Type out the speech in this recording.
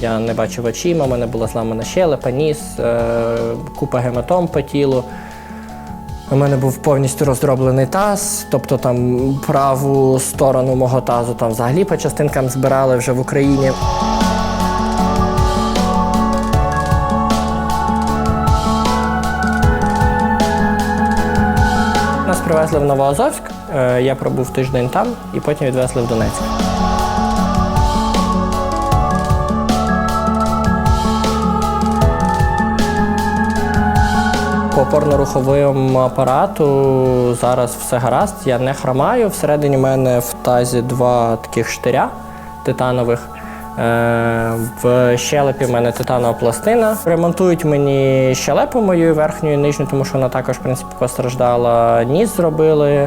я не бачив очима, у мене була зламана щелепа, ніс, е, купа гематом по тілу. У мене був повністю роздроблений таз, тобто там праву сторону мого тазу там взагалі по частинкам збирали вже в Україні. Нас привезли в Новоазовськ, е, я пробув тиждень там і потім відвезли в Донецьк. По опорно-руховому апарату зараз все гаразд, я не хромаю. Всередині мене в тазі два таких штиря титанових. Е, В щелепі в мене титанова пластина. Ремонтують мені щелепу мою верхню і нижню, тому що вона також в принципі постраждала. Ніс зробили.